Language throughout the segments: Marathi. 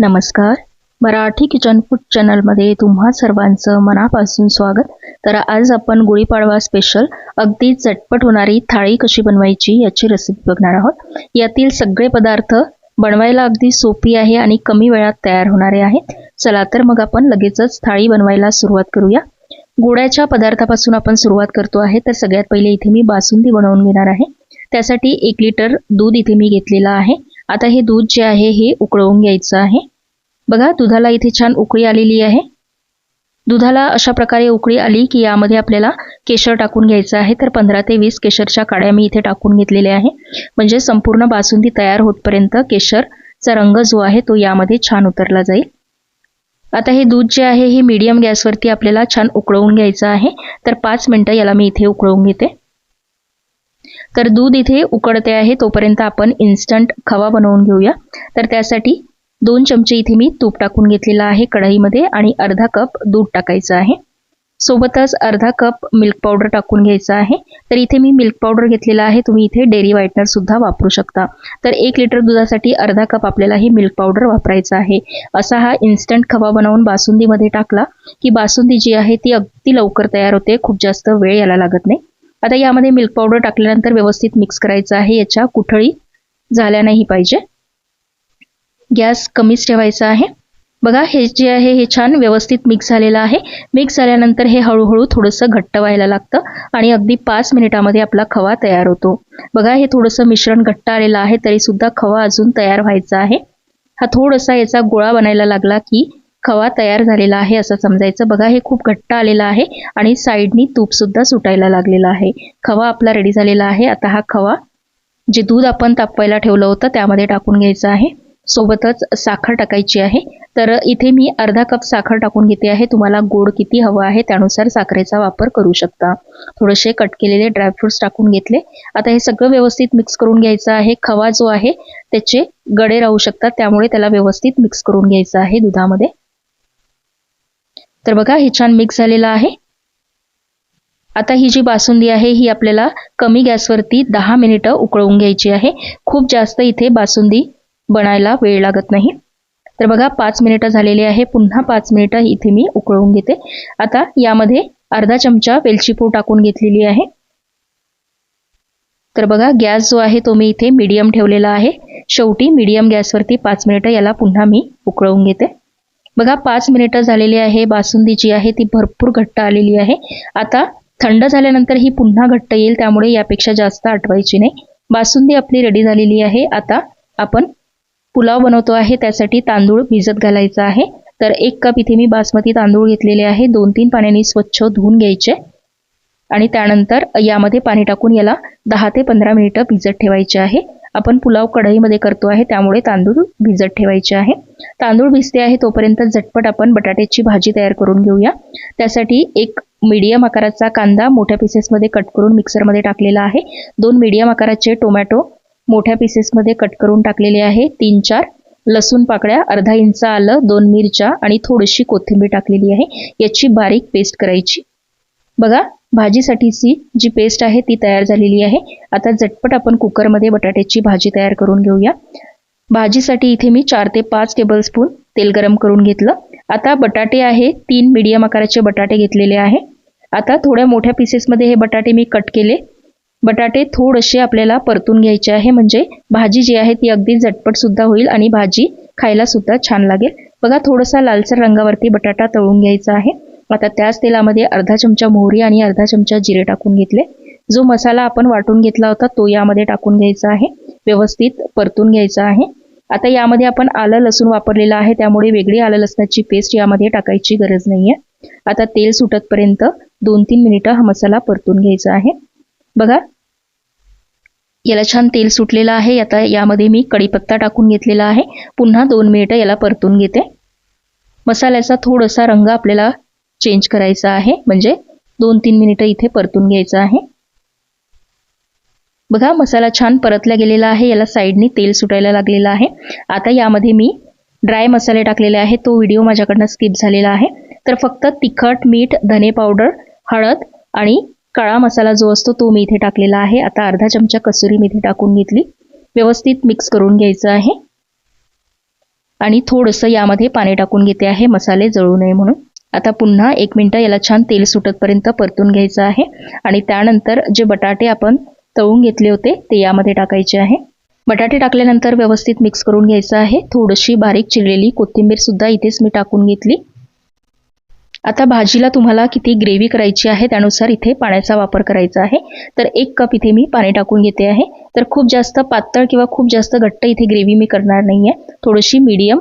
नमस्कार. मराठी किचन फूड चॅनलमध्ये तुम्हा सर्वांचं मनापासून स्वागत. तर आज आपण गुढीपाडवा स्पेशल अगदी झटपट होणारी थाळी कशी बनवायची याची रेसिपी बघणार आहोत. यातील सगळे पदार्थ बनवायला अगदी सोपी आहे आणि कमी वेळात तयार होणारे आहेत. चला तर मग आपण लगेचच थाळी बनवायला सुरुवात करूया. गुळ्याच्या पदार्थापासून आपण सुरुवात करतो आहे तर सगळ्यात पहिले इथे मी बासुंदी बनवून घेणार आहे. त्यासाठी एक लिटर दूध इथे मी घेतलेलं आहे. आता हे दूध जे आहे हे उकळवून घ्यायचं आहे. बघा दुधाला इथे छान उकळी आलेली आहे. दुधाला अशा प्रकारे उकळी आली की यामध्ये आपल्याला केशर टाकून घ्यायचं आहे. तर पंधरा ते वीस केशरच्या काड्या मी इथे टाकून घेतलेल्या आहे. म्हणजे संपूर्ण बासुंदी तयार होतपर्यंत केशरचा रंग जो आहे तो यामध्ये छान उतरला जाईल. आता हे दूध जे आहे हे मीडियम गॅसवरती आपल्याला छान उकळवून घ्यायचं आहे. तर पाच मिनटं याला मी इथे उकळवून घेते. तर दूध इथे उकडते आहे तोपर्यंत आपण इन्स्टंट खवा बनवून घेऊया. तर त्यासाठी दोन चमचे इथे मी तूप टाकून घेतलेला आहे कढईमध्ये आणि अर्धा कप दूध टाकायचं आहे. सोबतच अर्धा कप मिल्क पावडर टाकून घ्यायचं आहे. तर इथे मी मिल्क पावडर घेतलेला आहे तुम्ही इथे डेअरी व्हाईटनर सुद्धा वापरू शकता. तर एक लिटर दुधासाठी अर्धा कप आपल्याला ही मिल्क पावडर वापरायचं आहे. असा हा इन्स्टंट खवा बनवून बासुंदीमध्ये टाकला की बासुंदी जी आहे ती अगदी लवकर तयार होते खूप जास्त वेळ याला लागत नाही. आता यामध्ये मिल्क पावडर टाकल्यानंतर व्यवस्थित मिक्स करायचं आहे. याच्या कुठळी झाल्या नाही पाहिजे. गॅस कमीच ठेवायचा आहे. बघा हे जे आहे हे छान व्यवस्थित मिक्स झालेलं आहे. मिक्स झाल्यानंतर हे हळूहळू थोडंसं घट्ट व्हायला लागतं आणि अगदी पाच मिनिटामध्ये आपला खवा तयार होतो. बघा हे थोडंसं मिश्रण घट्ट आलेलं आहे तरीसुद्धा खवा अजून तयार व्हायचा आहे. हा थोडासा याचा गोळा बनायला लागला की खवा तयार झालेला आहे असं समजायचं. बघा हे खूप घट्ट आलेलं आहे आणि साईडनी तूप सुद्धा सुटायला लागलेला आहे. खवा आपला रेडी झालेला आहे. आता हा खवा जे दूध आपण तापवायला ठेवलं होतं त्यामध्ये टाकून घ्यायचं आहे. सोबतच साखर टाकायची आहे. तर इथे मी अर्धा कप साखर टाकून घेते आहे. तुम्हाला गोड किती हवं आहे त्यानुसार साखरेचा वापर करू शकता. थोडेसे कट केलेले ड्रायफ्रुट्स टाकून घेतले. आता हे सगळं व्यवस्थित मिक्स करून घ्यायचं आहे. खवा जो आहे त्याचे गडे राहू शकतात त्यामुळे त्याला व्यवस्थित मिक्स करून घ्यायचं आहे दुधामध्ये. तर बघा हे छान मिक्स झालेलं आहे. आता ही जी बासुंदी आहे ही आपल्याला कमी गॅसवरती दहा मिनिटं उकळवून घ्यायची आहे. खूप जास्त इथे बासुंदी बनायला वेळ लागत नाही. तर बघा पाच मिनिटं झालेली आहे. पुन्हा पाच मिनिटं इथे मी उकळवून घेते. आता यामध्ये अर्धा चमचा वेलची पूड टाकून घेतलेली आहे. तर बघा गॅस जो आहे तो मी इथे मीडियम ठेवलेला आहे. शेवटी मीडियम गॅसवरती पाच मिनिटं याला पुन्हा मी उकळवून घेते. बघा पाच मिनिटं झालेली आहे बासुंदी जी आहे ती भरपूर घट्ट आलेली आहे. आता थंड झाल्यानंतर ही पुन्हा घट्ट येईल त्यामुळे यापेक्षा जास्त आठवायची नाही. बासुंदी आपली रेडी झालेली आहे. आता आपण पुलाव बनवतो आहे त्यासाठी तांदूळ भिजत घालायचा आहे. तर एक कप इथे मी बासमती तांदूळ घेतलेले आहे. दोन तीन पाण्याने स्वच्छ धुवून घ्यायचे. आणि त्यानंतर यामध्ये पाणी टाकून याला दहा ते पंधरा मिनिटं भिजत ठेवायचे आहे. आपण पुलाव कढईमध्ये करतो आहे त्यामुळे तांदूळ भिजत ठेवायचे आहे. तांदूळ भिजते आहे तोपर्यंत झटपट आपण बटाट्याची भाजी तयार करून घेऊया. त्यासाठी एक मीडियम आकाराचा कांदा मोठ्या पीसेसमध्ये कट करून मिक्सरमध्ये टाकलेला आहे. दोन मीडियम आकाराचे टोमॅटो मोठ्या पीसेसमध्ये कट करून टाकलेले आहे. तीन चार. लसूण पाकळ्या अर्धा इंच आलं दोन मिरच्या आणि थोडीशी कोथिंबीर टाकलेली आहे. याची बारीक पेस्ट करायची. बघा भाजीसाठीची जी पेस्ट आहे ती तयार झालेली आहे. आता झटपट आपण कुकरमध्ये बटाट्याची भाजी तयार करून घेऊया. भाजीसाठी इथे मी चार ते पाच टेबलस्पून तेल गरम करून घेतलं. आता बटाटे आहे तीन मीडियम आकाराचे बटाटे घेतलेले आहे. आता थोड्या मोठ्या पीसेसमध्ये हे बटाटे मी कट केले. बटाटे थोडेसे आपल्याला परतून घ्यायचे आहे म्हणजे भाजी जी आहे ती अगदी झटपटसुद्धा होईल आणि भाजी खायला सुद्धा छान लागेल. बघा थोडासा लालसर रंगावरती बटाटा तळून घ्यायचा आहे. आता त्याच तेलामध्ये अर्धा चमचा मोहरी आणि अर्धा चमचा जिरे टाकून घेतले. जो मसाला आपण वाटून घेतला होता तो यामध्ये टाकून घ्यायचा आहे. व्यवस्थित परतून घ्यायचा आहे. आता यामध्ये आपण आलं लसूण वापरलेलं आहे त्यामुळे वेगळी आलं लसणाची पेस्ट यामध्ये टाकायची गरज नाहीये. आता तेल सुटतपर्यंत दोन तीन मिनिटं हा मसाला परतून घ्यायचा आहे. बघा. याला छान तेल सुटलेलं आहे. आता यामध्ये मी कढीपत्ता टाकून घेतलेला आहे. पुन्हा दोन मिनिटं याला परतून घेते. मसाल्याचा थोडासा रंग आपल्याला चेंज करायचा आहे. म्हणजे दोन तीन मिनिटं इथे परतून घ्यायचं आहे. बघा मसाला छान परतला गेलेला आहे. याला साईडने तेल सुटायला लागलेलं आहे. आता यामध्ये मी ड्राय मसाले टाकलेले आहे तो व्हिडिओ माझ्याकडनं स्किप झालेला आहे. तर फक्त तिखट मीठ धने पावडर हळद आणि काळा मसाला जो असतो तो मी इथे टाकलेला आहे. आता अर्धा चमचा कसुरी मेथी टाकून घेतली. व्यवस्थित मिक्स करून घ्यायचं आहे. आणि थोडंसं यामध्ये पाणी टाकून घेते आहे. मसाले जळू नये म्हणून. आता पुन्हा एक मिनटं याला छान तेल सुटतपर्यंत परतून घ्यायचं आहे. आणि त्यानंतर जे बटाटे आपण तळून घेतले होते ते यामध्ये टाकायचे आहे. बटाटे टाकल्यानंतर व्यवस्थित मिक्स करून घ्यायचं आहे. थोडीशी बारीक चिरलेली कोथिंबीर सुद्धा इथेच मी टाकून घेतली. आता भाजीला तुम्हाला किती ग्रेव्ही करायची आहे त्यानुसार इथे पाण्याचा वापर करायचा आहे. तर एक कप इथे मी पाणी टाकून घेते आहे. तर खूप जास्त पातळ किंवा खूप जास्त घट्ट इथे ग्रेव्ही मी करणार नाही आहे थोडीशी मीडियम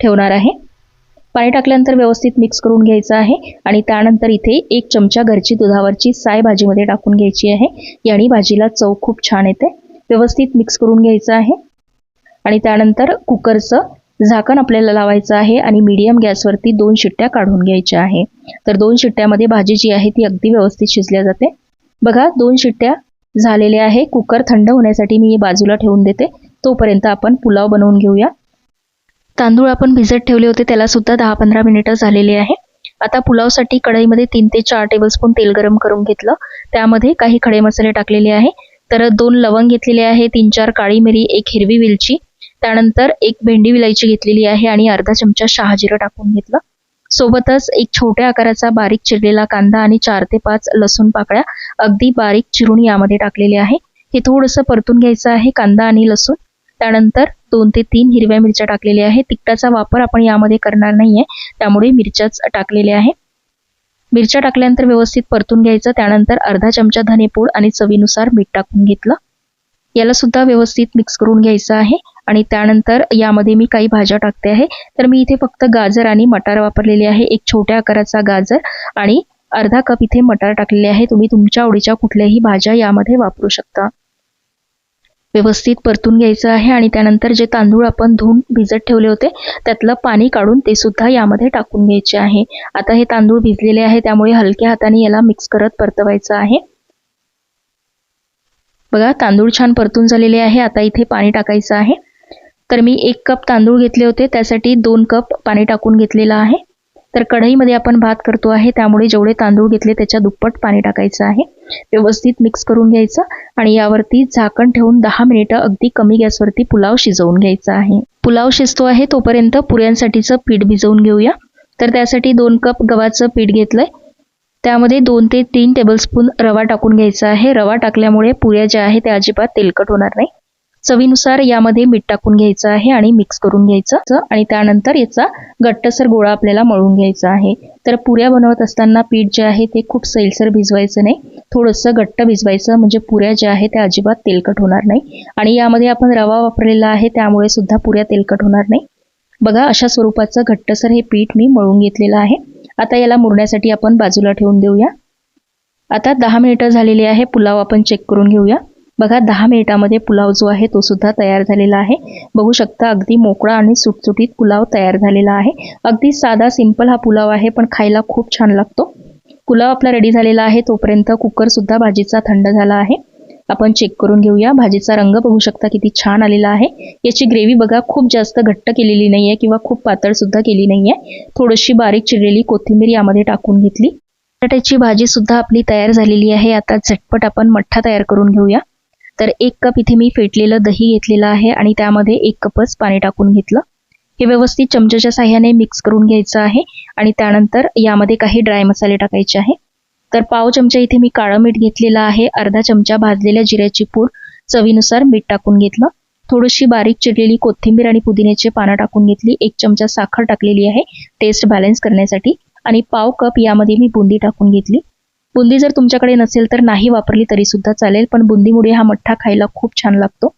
ठेवणार आहे. पाणी टाकल्यानंतर व्यवस्थित मिक्स करून घ्यायचं आहे. आणि त्यानंतर इथे एक चमचा घरची दुधावरची साय भाजीमध्ये टाकून घ्यायची आहे. याने भाजीला चव खूप छान येते. व्यवस्थित मिक्स करून घ्यायचं आहे. आणि त्यानंतर कुकरचं झाकण आपल्याला लावायचं आहे आणि मीडियम गॅसवरती दोन शिट्ट्या काढून घ्यायच्या आहे. तर दोन शिट्ट्यामध्ये भाजी जी आहे ती अगदी व्यवस्थित शिजल्या जाते. बघा दोन शिट्ट्या झालेल्या आहे. कुकर थंड होण्यासाठी मी बाजूला ठेवून देते. तोपर्यंत आपण पुलाव बनवून घेऊया. तांदूळ आपण भिजत ठेवले होते त्याला सुद्धा दहा पंधरा मिनिटं झालेली आहे. आता पुलावसाठी कढईमध्ये तीन ते चार टेबलस्पून तेल गरम करून घेतलं. त्यामध्ये काही खडे मसाले टाकलेले आहे. तर दोन लवंग घेतलेले आहे तीन चार काळी मिरी एक हिरवी वेलची. त्यानंतर एक भेंडी विलायची घेतलेली आहे आणि अर्धा चमचा शहाजिरं टाकून घेतलं. सोबतच एक छोट्या आकाराचा बारीक चिरलेला कांदा आणि चार ते पाच लसूण पाकळ्या अगदी बारीक चिरून यामध्ये टाकलेले आहे. हे थोडंसं परतून घ्यायचं आहे कांदा आणि लसूण. त्यानंतर दोन ते तीन हिरव्या मिरच्या टाकलेल्या आहेत. तिखटाचा वापर आपण यामध्ये करणार नाहीये. त्यामुळे मिरच्याच टाकलेल्या आहे मिरच्या टाकल्यानंतर व्यवस्थित परतून घ्यायचं. त्यानंतर अर्धा चमचा धनेपूड आणि चवीनुसार मीठ टाकून घेतलं. याला सुद्धा व्यवस्थित मिक्स करून घ्यायचं आहे. आणि त्यानंतर यामध्ये मी काही भाज्या टाकते आहे. तर मी इथे फक्त गाजर आणि मटार वापरलेले आहे. एक छोट्या आकाराचा गाजर आणि अर्धा कप इथे मटार टाकलेले आहे. तुम्ही तुमच्या आवडीच्या कुठल्याही भाज्या यामध्ये वापरू शकता. व्यवस्थित परतून घ्यायचं आहे आणि त्यानंतर जे तांदूळ आपण धुवून भिजत ठेवले होते त्यातलं पाणी काढून ते सुद्धा यामध्ये टाकून घ्यायचे आहे. आता हे तांदूळ भिजलेले आहे त्यामुळे हलक्या हाताने याला मिक्स करत परतवायचं आहे. बघा तांदूळ छान परतून झालेले आहे. आता इथे पाणी टाकायचं आहे. तर मी एक कप तांदूळ घेतले होते त्यासाठी दोन कप पाणी टाकून घेतलेलं आहे. तर कढईमध्ये आपण भात करतो आहे त्यामुळे जेवढे तांदूळ घेतले त्याच्या दुप्पट पाणी टाकायचं आहे. व्यवस्थित मिक्स करून घ्यायचं आणि यावरती झाकण ठेवून दहा मिनिटं अगदी कमी गॅसवरती पुलाव शिजवून घ्यायचा आहे. पुलाव शिजतो आहे तोपर्यंत पुऱ्यांसाठीचं पीठ भिजवून घेऊया. तर त्यासाठी दोन कप गव्हाचं पीठ घेतलंय. त्यामध्ये दोन ते तीन टेबलस्पून रवा टाकून घ्यायचा आहे. रवा टाकल्यामुळे पुऱ्या ज्या आहे त्या अजिबात तेलकट होणार नाही. चवीनुसार यामध्ये मीठ टाकून घ्यायचं आहे आणि मिक्स करून घ्यायचं. आणि त्यानंतर याचा घट्टसर गोळा आपल्याला मळून घ्यायचा आहे. तर पुऱ्या बनवत असताना पीठ जे आहे ते खूप सैलसर भिजवायचं नाही. थोडंसं घट्ट भिजवायचं म्हणजे पुऱ्या ज्या आहेत त्या अजिबात तेलकट होणार नाही. आणि यामध्ये आपण रवा वापरलेला आहे त्यामुळे सुद्धा पुऱ्या तेलकट होणार नाही. बघा अशा स्वरूपाचं घट्टसर हे पीठ मी मळून घेतलेलं आहे. आता याला मुरण्यासाठी आपण बाजूला ठेवून देऊया. आता दहा मिनिटं झालेली आहे पुलाव आपण चेक करून घेऊया. बघा दहा मिनिटामध्ये पुलाव जो आहे तो सुद्धा तयार झालेला आहे. बघू शकता अगदी मोकळा आणि सुटसुटीत पुलाव तयार झालेला आहे. अगदी साधा सिंपल हा पुलाव आहे पण खायला खूप छान लागतो. पुलाव आपला रेडी झालेला आहे तोपर्यंत कुकर सुद्धा भाजीचा थंड झाला आहे. आपण चेक करून घेऊया. भाजीचा रंग बघू शकता किती छान आलेला आहे. याची ग्रेव्ही बघा खूप जास्त घट्ट केलेली नाहीये किंवा खूप पातळ सुद्धा केली नाहीये. थोडीशी बारीक चिरलेली कोथिंबीर यामध्ये टाकून घेतली. बटाट्याची भाजी सुद्धा आपली तयार झालेली आहे. आता झटपट आपण मठ्ठा तयार करून घेऊया. तर एक कप इथे मी फेटलेलं दही घेतलेलं आहे आणि त्यामध्ये एक कपच पाणी टाकून घेतलं. हे व्यवस्थित चमच्याच्या साह्याने मिक्स करून घ्यायचं आहे आणि त्यानंतर यामध्ये काही ड्राय मसाले टाकायचे आहे. तर पाव चमचा इथे मी काळं मीठ घेतलेलं आहे. अर्धा चमचा भाजलेल्या जिऱ्याची पूड चवीनुसार मीठ टाकून घेतलं. थोडीशी बारीक चिरलेली कोथिंबीर आणि पुदिन्याची पानं टाकून घेतली. एक चमचा साखर टाकलेली आहे. टेस्ट बॅलन्स करण्यासाठी. आणि पाव कप यामध्ये मी बुंदी टाकून घेतली. बुंदी जर तुमच्याकडे नसेल तर नाही वापरली तरी सुद्धा चालेल पण बुंदीमुळे हा मठ्ठा खायला खूप छान लागतो.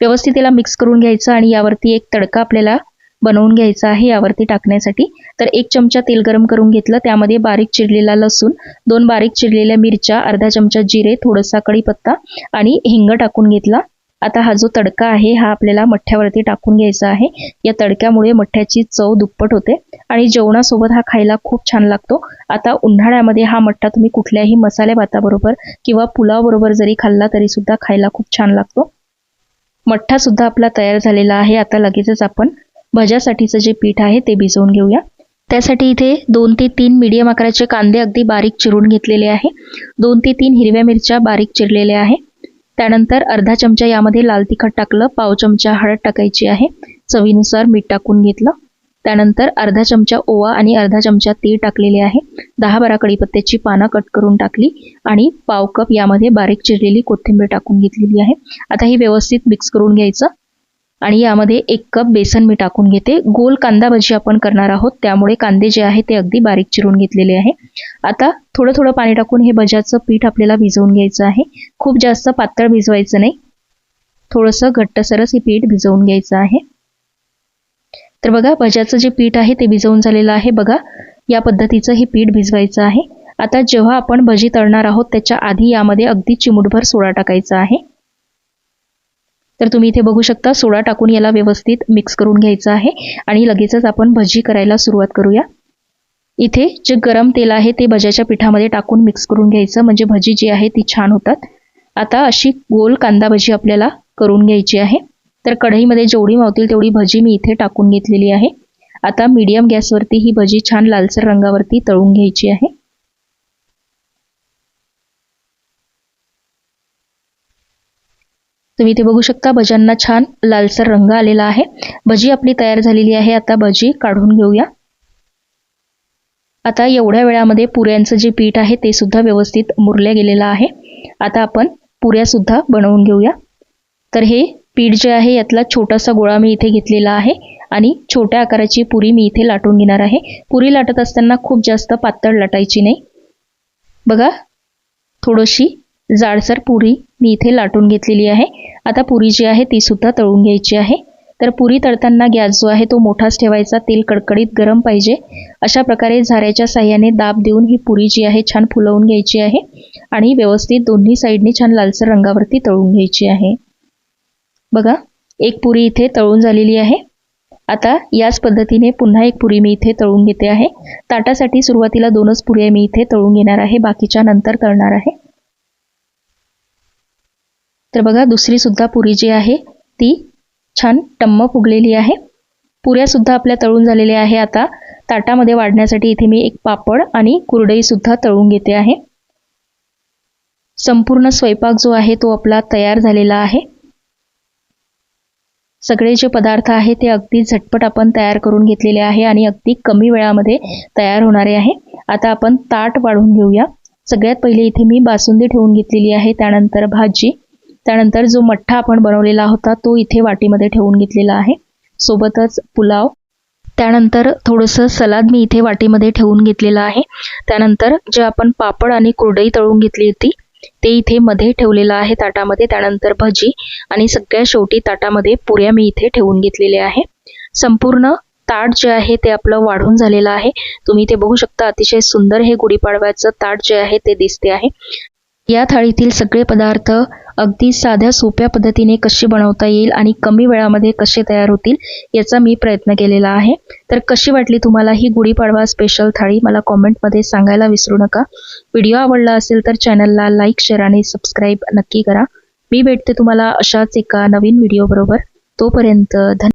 व्यवस्थित याला मिक्स करून घ्यायचं आणि यावरती एक तडका आपल्याला बनवून घ्यायचा आहे यावरती टाकण्यासाठी. तर एक चमचा तेल गरम करून घेतलं त्यामध्ये बारीक चिरलेला लसूण दोन बारीक चिरलेल्या मिरच्या अर्धा चमचा जिरे थोडासा कढीपत्ता आणि हिंग टाकून घेतला. आता हा जो तडका आहे हा आपल्याला मठ्ठ्यावरती टाकून घ्यायचा आहे. या तडक्यामुळे मठ्ठ्याची चव दुप्पट होते आणि जेवणासोबत हा खायला खूप छान लागतो. आता उन्हाळ्यामध्ये हा मठ्ठा तुम्ही कुठल्याही मसाले भाताबरोबर किंवा पुलावबरोबर जरी खाल्ला तरी सुद्धा खायला खूप छान लागतो. मठ्ठा सुद्धा आपला तयार झालेला आहे. आता लगेचच आपण भज्यासाठीचं जे पीठ आहे ते भिजवून घेऊया. त्यासाठी इथे दोन ते तीन मीडियम आकाराचे कांदे अगदी बारीक चिरून घेतलेले आहे. दोन ते तीन हिरव्या मिरच्या बारीक चिरलेल्या आहे. त्यानंतर अर्धा चमचा यामध्ये लाल तिखट टाकलं पाव चमचा हळद टाकायची आहे चवीनुसार मीठ टाकून घेतलं. त्यानंतर अर्धा चमचा ओवा आणि अर्धा चमचा तीळ टाकलेले आहे. दहा बारा कढीपत्त्याची पानं कट करून टाकली आणि पाव कप यामध्ये बारीक चिरलेली कोथिंबीर टाकून घेतलेली आहे. आता ही व्यवस्थित मिक्स करून घ्यायचं. आणि यामध्ये एक कप बेसन मी टाकून घेते. गोल कांदा भजी आपण करणार आहोत. त्यामुळे कांदे जे आहे ते अगदी बारीक चिरून घेतलेले आहे. आता थोडं थोडं पाणी टाकून हे भज्याचं पीठ आपल्याला भिजवून घ्यायचं आहे. खूप जास्त पातळ भिजवायचं नाही. थोडंसं घट्टसरस हे पीठ भिजवून घ्यायचं आहे. तर बघा भज्याचं जे पीठ आहे ते भिजवून झालेलं आहे. बघा या पद्धतीचं हे पीठ भिजवायचं आहे. आता जेव्हा आपण भजी तळणार आहोत त्याच्या आधी यामध्ये अगदी चिमूटभर सोडा टाकायचा आहे. तर तुम्ही इथे बघू शकता सोडा टाकून याला व्यवस्थित मिक्स करून घ्यायचं आहे. आणि लगेचच आपण भजी करायला सुरुवात करूया. इथे जे गरम तेल आहे ते भज्याच्या पिठामध्ये टाकून मिक्स करून घ्यायचं. म्हणजे भजी जी आहे ती छान होतात. आता अशी गोल कांदा भजी आपल्याला करून घ्यायची आहे. तर कढईमध्ये जेवढी मावतील तेवढी भजी मी इथे टाकून घेतलेली आहे. आता मीडियम गॅसवरती ही भजी छान लालसर रंगावरती तळून घ्यायची आहे. तुम्ही इथे बघू शकता भज्यांना छान लालसर रंग आलेला आहे. भजी आपली तयार झालेली आहे. आता भजी काढून घेऊया. आता एवढ्या वेळामध्ये पुऱ्यांचं जे पीठ आहे ते सुद्धा व्यवस्थित मुरल्या गेलेलं आहे. आता आपण पुऱ्या सुद्धा बनवून घेऊया. तर हे पीठ जे आहे यातला छोटासा गोळा मी इथे घेतलेला आहे आणि छोट्या आकाराची पुरी मी इथे लाटून घेणार आहे. पुरी लाटत असताना खूप जास्त पातळ लाटायची नाही. बघा थोडीशी जाडसर पुरी मी इथे लाटून घेतलेली आहे. आता पुरी जी आहे ती सुद्धा तळून घ्यायची आहे. तर पुरी तळताना गॅस जो आहे तो मोठाच ठेवायचा. तेल कडकडीत गरम पाहिजे. अशा प्रकारे झाऱ्याच्या साह्याने दाब देऊन ही पुरी जी आहे छान फुलवून घ्यायची आहे. आणि व्यवस्थित दोन्ही साईडने छान लालसर रंगावरती तळून घ्यायची आहे. बघा एक पुरी इथे तळून झालेली आहे. आता याच पद्धतीने पुन्हा एक पुरी मी इथे तळून घेते आहे. ताटासाठी सुरुवातीला दोनच पुऱ्या मी इथे तळून घेणार आहे. बाकीच्या नंतर तळणार आहे. तर बघा दुसरी सुद्धा पुरी जी आहे ती छान टम्म फुगलेली आहे. पुऱ्या सुद्धा आपल्या तळून झालेल्या आहे आता. ताटामध्ये वाढण्यासाठी इथे मी एक पापड आणि कुरडई सुद्धा तळून घेते आहे. संपूर्ण स्वयंपाक जो आहे तो आपला तयार झालेला आहे. सगळे जे पदार्थ आहे ते अगदी झटपट आपण तयार करून घेतलेले आहे आणि अगदी कमी वेळामध्ये तयार होणारे आहे. आता आपण ताट वाढून घेऊया. सगळ्यात पहिले इथे मी बासुंदी ठेवून घेतलेली आहे त्यानंतर भाजी. त्यानंतर जो मठ्ठा आपण बनवलेला होता तो इथे वाटीमध्ये ठेवून घेतलेला आहे. सोबतच पुलाव. त्यानंतर थोडंसं सलाद मी इथे वाटीमध्ये ठेवून घेतलेलं आहे. त्यानंतर जे आपण पापड आणि कुरडई तळून घेतली होती ते इथे मध्ये ठेवलेलं आहे ताटामध्ये. त्यानंतर भजी आणि सगळ्या शेवटी ताटामध्ये पुऱ्या मी इथे ठेवून घेतलेल्या आहे. संपूर्ण ताट जे आहे ते आपलं वाढून झालेलं आहे. तुम्ही ते बघू शकता अतिशय सुंदर हे गुढीपाडव्याचं ताट जे आहे ते दिसते आहे. या थाळीतील सगळे पदार्थ अगदी साध्या सोप्या पद्धतीने कशी बनवता येईल आणि कमी वेळामध्ये कसे तयार होतील याचा मी प्रयत्न केलेला आहे. तर कशी वाटली तुम्हाला ही गुढीपाडवा स्पेशल थाळी? मला कॉमेंटमध्ये सांगायला विसरू नका. व्हिडिओ आवडला असेल तर चॅनलला लाईक शेअर आणि सबस्क्राईब नक्की करा. मी भेटते तुम्हाला अशाच एका नवीन व्हिडिओबरोबर तोपर्यंत धन्यवाद.